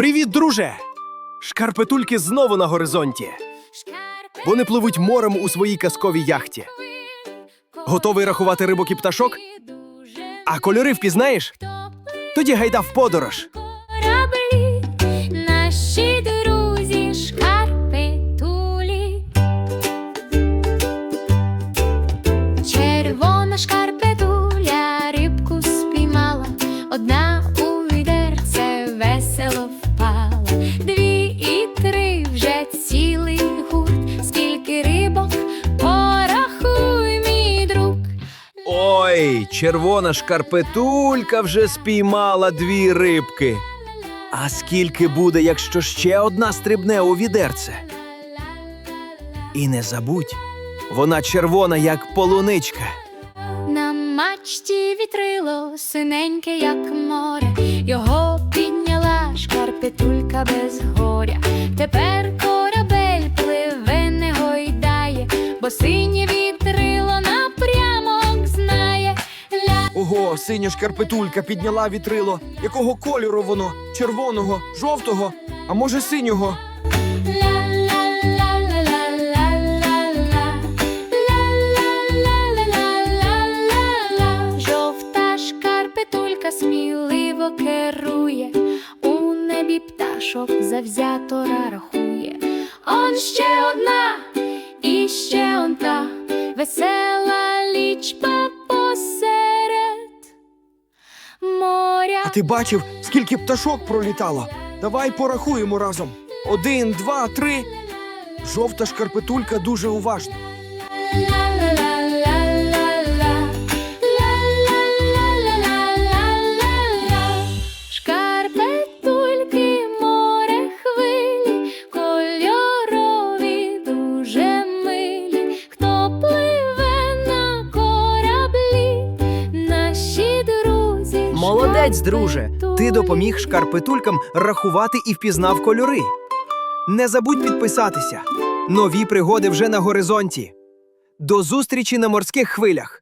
Привіт, друже! Шкарпетульки знову на горизонті. Вони пливуть морем у своїй казковій яхті. Готовий рахувати рибок і пташок? А кольори впізнаєш? Тоді гайда в подорож. Наші друзі, шкарпетулі. Червона шкарпетуля рибку спіймала, одна червона шкарпетулька вже спіймала дві рибки. А скільки буде, якщо ще одна стрибне у відерце? І не забудь, вона червона, як полуничка. На мачті вітрило синеньке, як море, його підняла шкарпетулька без О, синя шкарпетулька підняла вітрило. Якого кольору воно? Червоного, жовтого, а може, синього. Жовта шкарпетулька сміливо керує. У небі пташок завзятора рахує. Он ще одна, і ще он та весела. Ти бачив, скільки пташок пролітало? Давай порахуємо разом. Один, два, три. Жовта шкарпетулька дуже уважна. Молодець, друже! Ти допоміг шкарпетулькам рахувати і впізнав кольори. Не забудь підписатися. Нові пригоди вже на горизонті. До зустрічі на морських хвилях.